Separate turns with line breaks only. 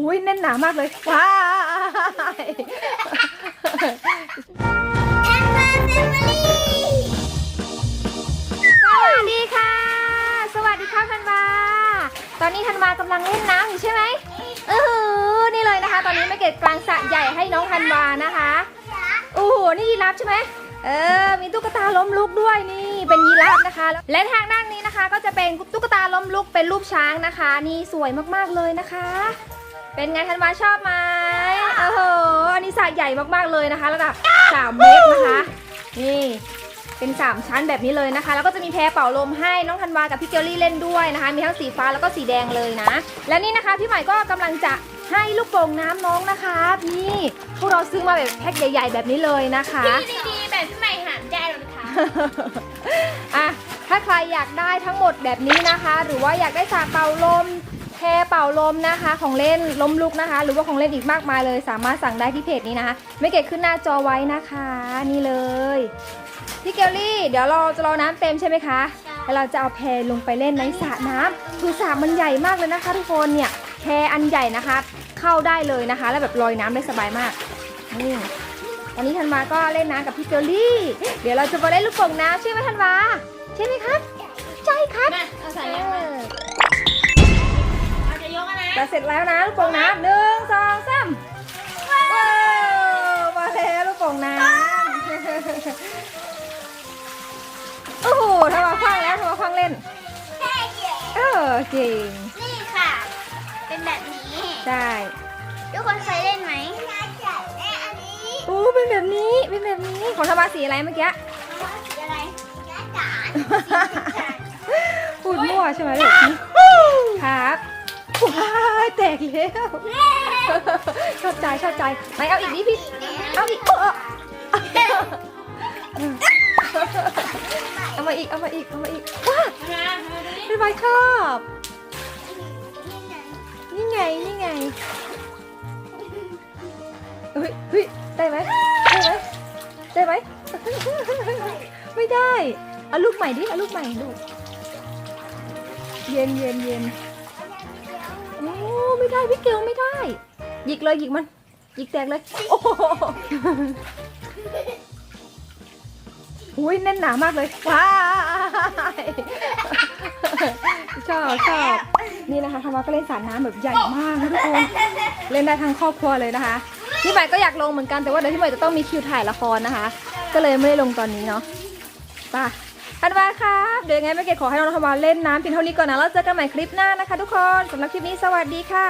อุ้ยแน่นหนามากเลยว้ายสวัสดีค่ะ สวัสดีค่ะธันวา ตอนนี้ธันวากำลังเล่นน้ำอยู่ใช่ไหมเออนี่เลยนะคะ ตอนนี้ม่เกดกลางสระใหญ่ให้น้องธันวานะคะโอ้โหนี่ยีราฟใช่ไหมเออ มีตุ๊กตาล้มลุกด้วยนี่ เป็นยีราฟนะคะ และทางด้านนี้นะคะก็จะเป็นตุ๊กตาล้มลุกเป็นรูปช้างนะคะ นี่สวยมากๆเลยนะคะ เป็นไงธันวาชอบไหมโอ้โห อันนี้สระใหญ่มากๆเลยนะคะ ระดับ 3 เมตรนะคะ นี่เป็น 3 ชั้นแบบนี้เลยนะคะ แล้วก็จะมีแพรเป่าลมให้น้องธันวากับพี่เกลลี่เล่นด้วยนะคะ มีทั้งสีฟ้าแล้วก็สีแดงเลยนะ และนี่นะคะพี่ใหม่ก็กำลังจะให้ลูกโป่งน้ำน้องนะคะนี่พวกเราซื้อมาแบบแพ็คใหญ่ ๆ แบบนี้เลยนะคะ
ที่ดีๆแบบพี่ใหม่หามได้หรอคะ
อะถ้าใครอยากได้ทั้งหมดแบบนี้นะคะ หรือว่าอยากได้สากเป่าลม แพรเป่าลมนะคะ ของเล่นลมลุกนะคะ หรือว่าของเล่นอีกมากมายเลย สามารถสั่งได้ที่เพจนี้นะคะ ไม่เก็บขึ้นหน้าจอไว้นะคะ นี่เลยพี่เกลลี่ เดี๋ยวเราจะรอน้ำเต็มใช่ไหมคะแล้วเราจะเอาแพลงไปเล่นในสระน้ำคือสระมันใหญ่มากเลยนะคะ ทุกคนเนี่ยแพอันใหญ่นะคะ เข้าได้เลยนะคะ แล้วแบบลอยน้ำได้สบายมากนี่ตอนนี้ธันวาก็เล่นน้ำกับพี่เกลลี่ เดี๋ยวเราจะมาเล่นลูกโป่งน้ำใช่ไหมธันวาใช่ไหมครับ ใช่ครับ
จะยกอะไร
จะเสร็จแล้วนะลูกโป่งน้ำหนึ่งสองสามว้าวมาแล้วลูกโป่งน้ำโอ้โหธันวาคว้างแล้วธันวาคว้างเล่นเออเก่ง
นี่ค่ะ เป็นแบบนี้
ใช่
ทุกคนเคยเล่นไหม
โอ้เป็นแบบนี้เป็นแบบนี้ของธรรมาสีอะไรเมื่อกี้
สีอะไรจ๋า
พูดมั่วใช่ไหมลูกครับ ว้ายแตกแล้วชอบใจชอบใจไหนเอาอีกดิพี่เอาอีกเออเอามาอีกเอามาอีกเอามาอีกว้าพี่ใบชอบนี่ไงนี่ไงเฮ้ยเฮ้ยได้ไหมได้ไหมได้ไหมไม่ได้เอาลูกใหม่ดิเอาลูกใหม่ลูกเย็นเย็นเย็นโอ้ ไม่ได้พี่เกลไม่ได้ หยิกเลยหยิกมัน หยิกแตกเลย โอ้โหอุ้ยแน่นหนามากเลยว้ายชอบชอบนี่นะคะธรรมะก็เล่นสระน้ำแบบใหญ่มากนะทุกคนเล่นได้ทั้งครอบครัวเลยนะคะพี่ใหม่ก็อยากลงเหมือนกันแต่ว่าเดี๋ยวพี่ใหม่จะต้องมีคิวถ่ายละครนะคะ ก็เลยไม่ได้ลงตอนนี้เนาะไป่ะ ธันวาครับเดี๋ยวยังไงแม่เกดขอให้น้องธันวาเล่นน้ำเพียงเท่านี้ก่อนนะแล้วเจอกันใหม่คลิปหน้านะคะ ทุกคนสำหรับคลิปนี้สวัสดีค่ะ